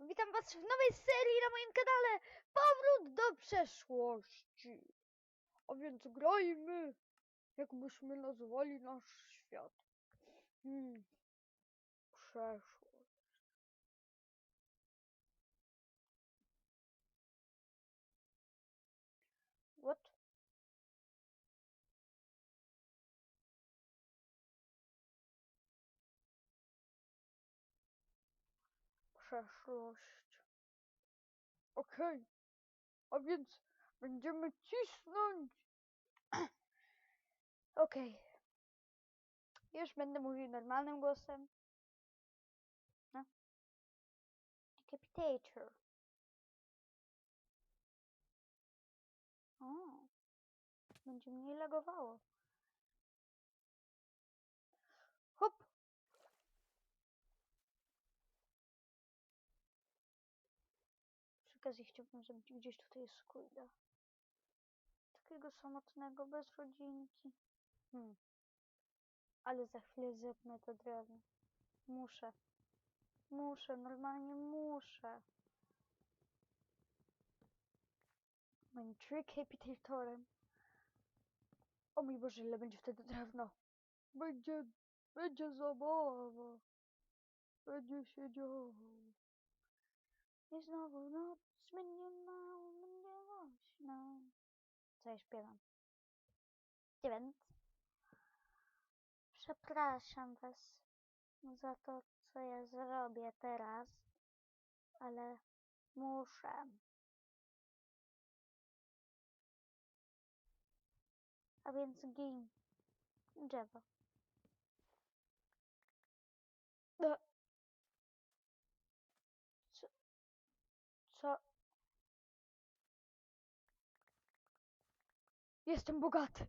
Witam was w nowej serii na moim kanale Powrót do przeszłości. A więc grajmy, jakbyśmy nazwali nasz świat. Hmm. Przeszłość. Przeszłość. Okej. A więc będziemy cisnąć. Okej. Już będę mówił normalnym głosem. No. Decapitator. O. Będzie mniej lagowało. Okazji chciałbym zrobić gdzieś tutaj squida. Takiego samotnego, bez rodzinki. Hmm. Ale za chwilę zepnę to drewno. Muszę. Muszę, normalnie muszę. Moim tricapitatorem. O mój Boże, ile będzie wtedy drewno. Będzie, będzie zabawa. Będzie się działo. I znowu noc będzie mało, będzie głośno. Co ja śpiewam? Dziewięć. Przepraszam was za to, co ja zrobię teraz, ale muszę. A więc gin. Drzewo. E. Co? Co? Jestem bogaty.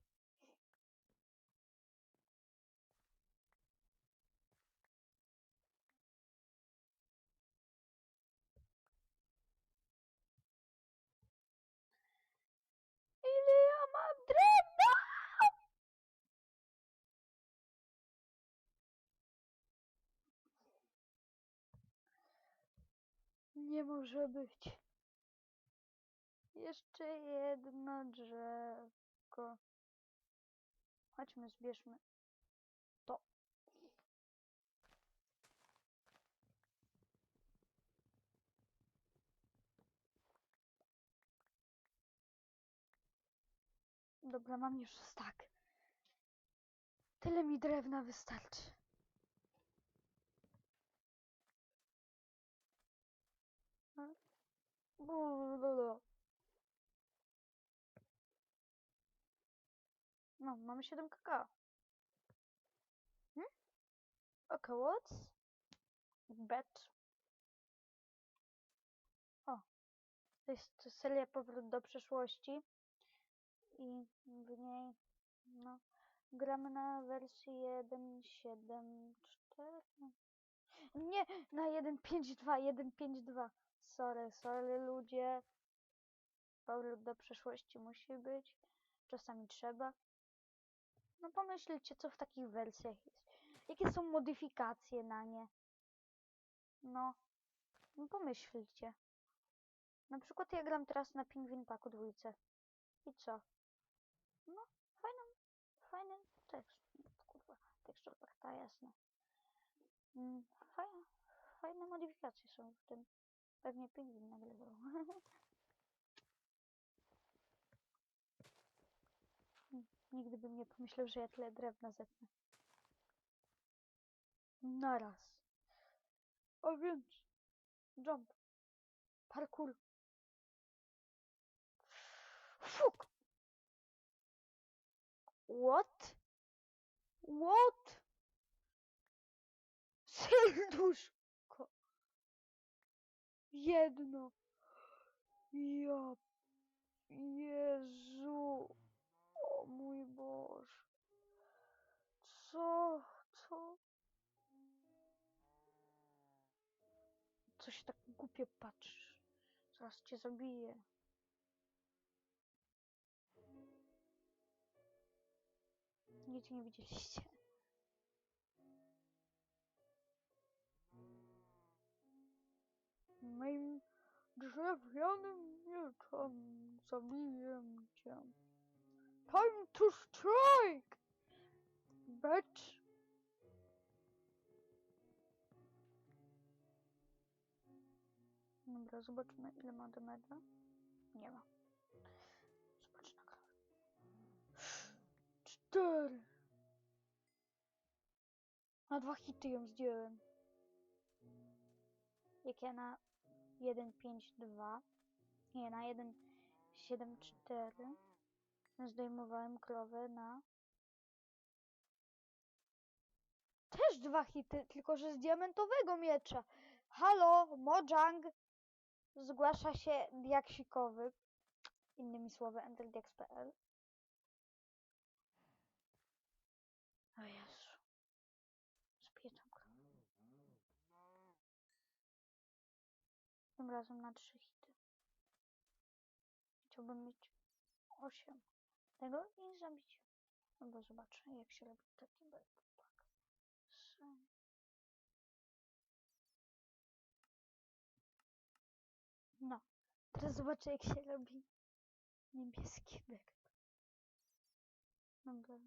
Ile ja mam drewna? Nie może być. Jeszcze jedno drzewko. Chodźmy, zbierzmy to. Dobra, mam już stak. Tyle mi drewna wystarczy. A? Blablabla. No, mamy 7 kakao. Hmm? Okay, what? Bet. O. To jest seria Powrót do przeszłości. I w niej, no, gramy na wersji 1.7.4. Nie, na 1.5.2, 1.5.2. Sorry, sorry ludzie. Powrót do przeszłości musi być. Czasami trzeba. No pomyślcie, co w takich wersjach jest. Jakie są modyfikacje na nie. No, no pomyślcie. Na przykład ja gram teraz na Pingwin Paku dwójce. I co? No, fajny, fajny tekst. Kurwa, tekstur ta jasne. Mm, Fajne, fajne modyfikacje są w tym. Pewnie pingwin nagrywał. Nigdy bym nie pomyślał, że ja tyle drewna zetnę. Naraz. A więc. Jump. Parkour. Fuk. What? What? Serduszko. Jedno. Ja. Jezu. O mój Boże. Co? Co? Się tak głupio patrzysz? Zaraz cię zabiję. Nic nie widzieliście. drewnianym mieczem zabiję cię. Time to strike! Bitch! Dobra, zobaczymy ile ma damage'a. Nie ma. Zobacz na kawę. Cztery. Na dwa hity ją zdjąłem. Jak ja na 1.5.2 nie, na 1.7.4 zdejmowałem krowę na też dwa hity, tylko że z diamentowego miecza. Halo, Mojang! Zgłasza się diaksikowy. Innymi słowy, enterdiax.pl. O Jezu. Tą krowę. Tym razem na trzy hity. Chciałbym mieć osiem tego i zabić. No bo zobaczę, jak się robi taki backpack. No, teraz zobaczę, jak się robi niebieski backpack. Dobra,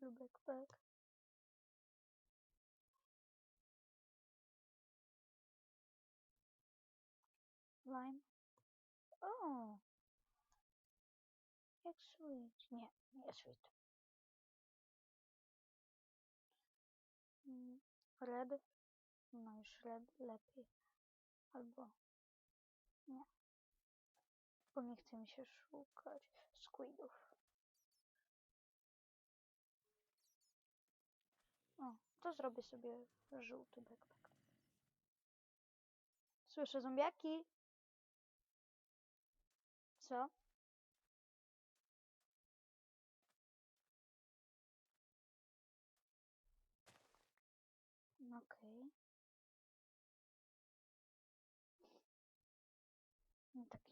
blue backpack. Lime. O! Jak sweet. Nie, nie sweet. Mm, Red. No już red lepiej. Albo nie. Bo nie chce mi się szukać squidów. O, to zrobię sobie żółty backpack. Słyszę zombiaki. Co?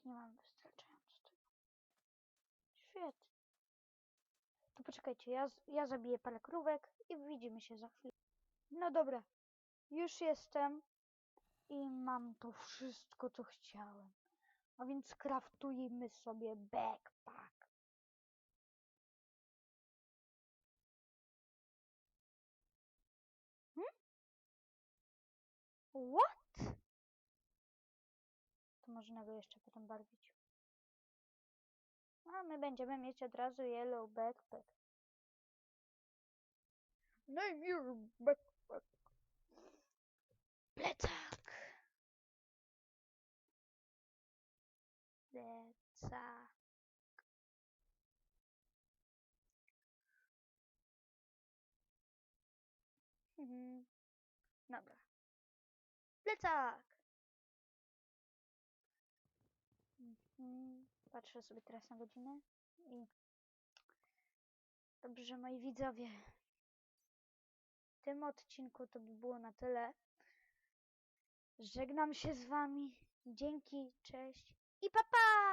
Nie mam wystarczająco tego. Świetnie. To poczekajcie, ja, ja zabiję parę krówek i widzimy się za chwilę. No dobra, już jestem i mam to wszystko, co chciałem. A więc kraftujmy sobie backpack. Hmm? What? Można go jeszcze potem barwić. A my będziemy mieć od razu yellow backpack. Name your backpack. Plecak. Plecak. Mhm. Dobra. Plecak. Mhm. Patrzę sobie teraz na godzinę i dobrze, moi widzowie. W tym odcinku to by było na tyle. Żegnam się z wami. Dzięki, cześć i pa pa!